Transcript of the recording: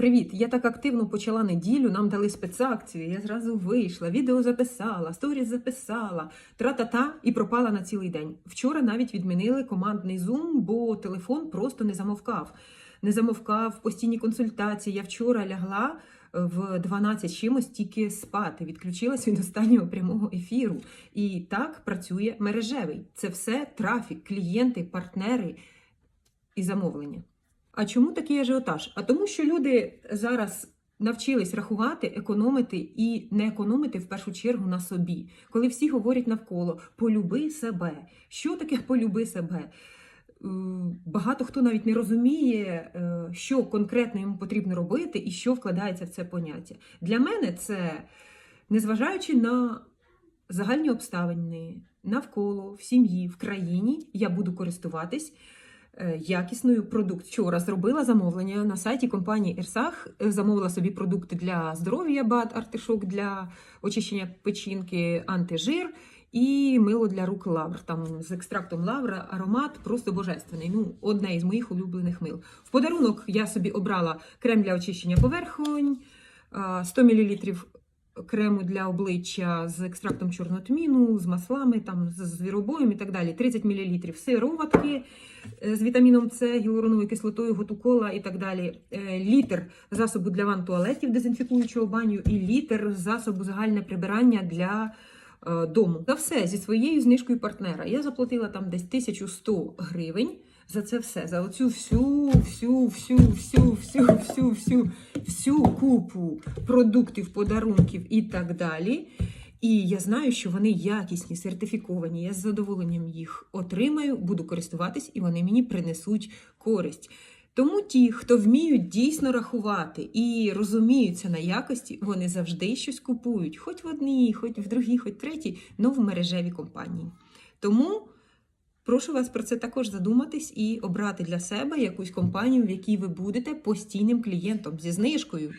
Привіт! Я так активно почала неділю, нам дали спецакцію. Я зразу вийшла, відео записала, сторіс записала, тра-та-та і пропала на цілий день. Вчора навіть відмінили командний зум, бо телефон просто не замовкав. Не замовкав постійні консультації. Я вчора лягла в 12 чимось тільки спати, відключилась від останнього прямого ефіру. І так працює мережевий. Це все трафік, клієнти, партнери і замовлення. А чому такий ажіотаж? А тому, що люди зараз навчились рахувати, економити і не економити в першу чергу на собі. Коли всі говорять навколо полюби себе. Що таке полюби себе? Е, Багато хто навіть не розуміє, е, що конкретно йому потрібно робити і що вкладається в це поняття. Для мене це, незважаючи на загальні обставини навколо, в сім'ї, в країні, я буду користуватись якісною продукцією. Вчора зробила замовлення на сайті компанії Ерсах. е, Замовила собі продукти для здоров'я, бат, артишок для очищення печінки, антижир. І мило для рук лавр. Там з екстрактом лавра аромат просто божественний. Ну, одне із моїх улюблених мил. В подарунок я собі обрала крем для очищення поверхонь, 100 мл крему для обличчя з екстрактом чорного тміну, з маслами, там, з звіробоєм і так далі. 30 мл сироватки з вітаміном С, гіалуроновою кислотою, готукола і так далі. Е, Літр засобу для ванн туалетів, дезінфікуючого баню, і літр засобу загальне прибирання для е, дому. За все зі своєю знижкою партнера. Я заплатила там десь 1100 гривень. За це все, за оцю всю, всю, всю, всю, всю, всю, всю, всю купу продуктів, подарунків і так далі. І я знаю, що вони якісні, сертифіковані. Я з задоволенням їх отримаю, буду користуватись, і вони мені принесуть користь. Тому ті, хто вміють дійсно рахувати і розуміються на якості, вони завжди щось купують, хоч в одній, хоч в другій, хоч в третій, но в мережевій компанії. Тому прошу вас про це також задуматись і обрати для себе якусь компанію, в якій ви будете постійним клієнтом зі знижкою.